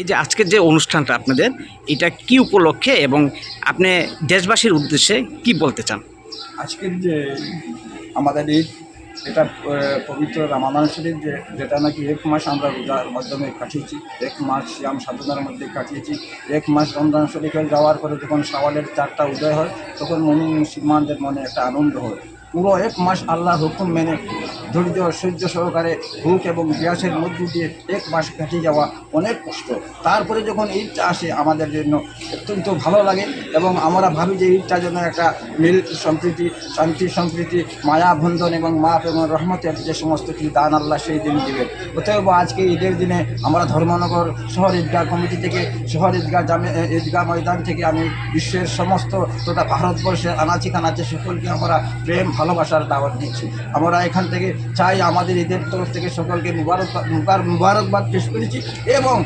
এই যে আজকের যে অনুষ্ঠানটা আপনাদের, এটা কি উপলক্ষে এবং আপনি দেশবাসীর উদ্দেশ্যে কি বলতে চান? আজকের যে আমাদের ঈদ, এটা পবিত্র রামাদান শরীফ যে, যেটা নাকি এক মাস আমরা রোজার মাধ্যমে কাটিয়েছি, এক মাস শ্যাম সাধনার মধ্যে কাটিয়েছি, এক মাস রমজান শরীফে যাওয়ার পরে যখন সওয়ালের চারটা উদয় হয়, তখন মমিন মুসলমানদের মনে একটা আনন্দ হয়। পুরো এক মাস আল্লাহর হুকুম মেনে ধৈর্য, সহ্য সহকারে ভুক এবং গ্যাসের মধ্য দিয়ে এক মাস কাটিয়ে যাওয়া অনেক কষ্ট। তারপরে যখন ঈদটা আসে আমাদের জন্য অত্যন্ত ভালো লাগে এবং আমরা ভাবি যে ঈদটা যেন একটা মিল সম্প্রীতি, শান্তি সম্প্রীতি, মায়া, বন্ধন এবং মাপ এবং রহমতের যে সমস্ত কিছু দান আল্লাহ সেই দিন দিবেন। অতএব আজকে ঈদের দিনে আমরা ধর্মনগর শহর ঈদগাহ কমিটি থেকে, শহর ঈদগাহ জামে ঈদগাহ ময়দান থেকে আমি বিশ্বের সমস্ত তথা ভারতবর্ষের আনাচি কানাচে সকলকে আমরা প্রেম ভালোবাসার দাওয়াত দিচ্ছি। আমরা এখান থেকে চাই আমাদের ঈদের তরফ থেকে সকলকে মুবারক, মুবার, মুবারকবাদ পেশ করেছি এবং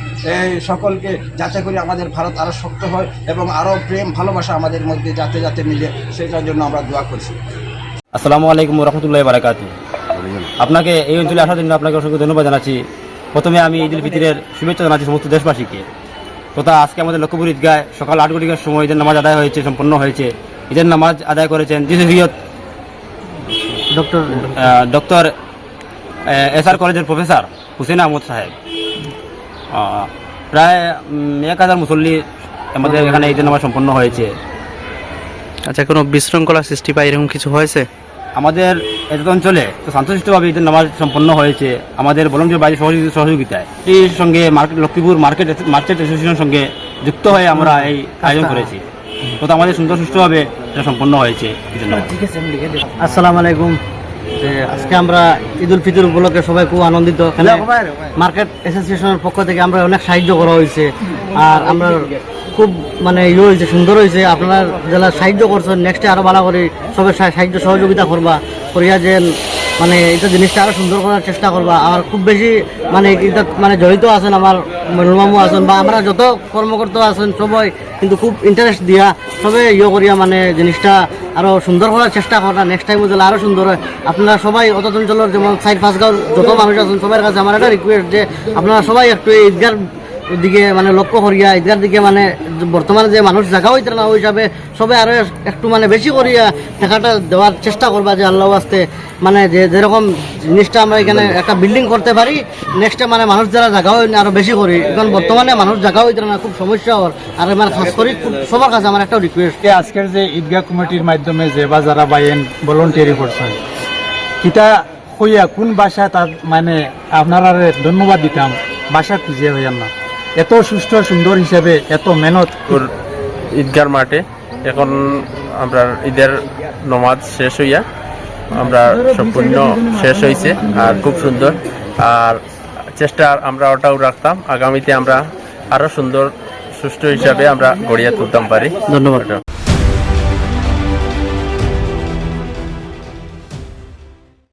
সকলকে যাতে করে আমাদের ভারত আরও শক্ত হয় এবং আরও প্রেম, ভালোবাসা আমাদের মধ্যে যাতে যাতে মিলে, সেটার জন্য আমরা দোয়া করছি। আসসালামু আলাইকুম রহমতুল্লাহ বারাকাতু। আপনাকে এই অঞ্চলে আসার জন্য আপনাকে অসংখ্য ধন্যবাদ জানাচ্ছি। প্রথমে আমি ঈদুল ফিতরের শুভেচ্ছা জানাচ্ছি সমস্ত দেশবাসীকে। তথা আজকে আমাদের লক্ষ্যপুর ঈদগায় সকাল আট ঘটিকার সময় ঈদের নামাজ আদায় হয়েছে, সম্পন্ন হয়েছে। ঈদের নামাজ আদায় করেছেন জিসিয়ত ডক্টর ডক্টর এস আর কলেজের প্রফেসর হুসেন আহমদ সাহেব। প্রায় এক হাজার মুসল্লি আমাদের এখানে ঈদের নামাজ সম্পন্ন হয়েছে। আচ্ছা কোনো বিশৃঙ্খলা সৃষ্টি বা এরকম কিছু হয়েছে? আমাদের এত অঞ্চলে তো শান্তশিষ্টভাবে ঈদের নামাজ সম্পন্ন হয়েছে। আমাদের বলমজোর বাড়ির সহযোগিতা সহযোগিতায়। এর সঙ্গে মার্কেট লক্ষ্মীপুর মার্কেট মার্কেট অ্যাসোসিয়েশনের সঙ্গে যুক্ত হয়ে আমরা এই আয়োজন করেছি। তো আমাদের সুন্দর সুষ্ঠুভাবে এটা সম্পন্ন হয়েছে। আসসালাম আলাইকুম। যে আজকে আমরা ঈদ উল ফিতর উপলক্ষে সবাই খুব আনন্দিত। মার্কেট অ্যাসোসিয়েশনের পক্ষ থেকে আমরা অনেক সাহায্য করা হয়েছে। আর আমরা খুব মানে ইয়ে হয়েছে সুন্দর হয়েছে। আপনারা যারা সাহায্য করছেন নেক্সটে আরও ভালো করে সবাই সাহায্য সহযোগিতা করবা। করিয়া যে মানে এটা জিনিসটা আরও সুন্দর করার চেষ্টা করবা আর খুব বেশি মানে এটা মানে জড়িত আছেন আমার মামু আছেন বা আমরা যত কর্মকর্তা আছেন সবাই, কিন্তু খুব ইন্টারেস্ট দিয়া, সবে ইয়ে করিয়া মানে জিনিসটা আরও সুন্দর করার চেষ্টা করা নেক্সট টাইম যেন আরও সুন্দর হয়, আপনারা সবাই অত অঞ্চলের যেমন সাইড ফার্স্ট গাঁও যত মানুষ আছেন সবার কাছে আমার একটা রিকোয়েস্ট যে, আপনারা সবাই একটু ঈদগার দিকে মানে লক্ষ্য করিয়া ঈদগার দিকে মানে বর্তমানে যে মানুষ জায়গা হইতে না ওই হিসাবে সবাই আরও একটু মানে বেশি করিয়া টাকাটা দেওয়ার চেষ্টা করবা যে আল্লাহ আসতে মানে যে যেরকম জিনিসটা আমরা এখানে একটা বিল্ডিং করতে পারি নেক্সটে মানে মানুষ যারা জায়গা হয় না আরও বেশি করি। এখন বর্তমানে মানুষ জায়গা হইতে না, খুব সমস্যা হওয়ার। আর আমার খাস করি, খুব সবার কাছে আমার একটা রিকোয়েস্ট আজকে আজকের যে ঈদগাহ কমিটির মাধ্যমে যে বা যারা বাইন ভলেন্টিয়ারি করছেন, কিতা হইয়া কোন ভাষা তার মানে আপনারা ধন্যবাদ দিতাম? ভাষা খুঁজে হইয়াম না। এত সুস্থ সুন্দর হিসাবে এত মেহনত। ঈদগার মাঠে। এখন আমরা ঈদের নমাজ শেষ হইয়া আমরা সম্পূর্ণ শেষ হয়েছে আর খুব সুন্দর। আর চেষ্টা আমরা ওটাও রাখতাম। আগামীতে আমরা আরও সুন্দর সুষ্ঠু হিসাবে আমরা গড়িয়া তুলতাম পারি। ধন্যবাদ।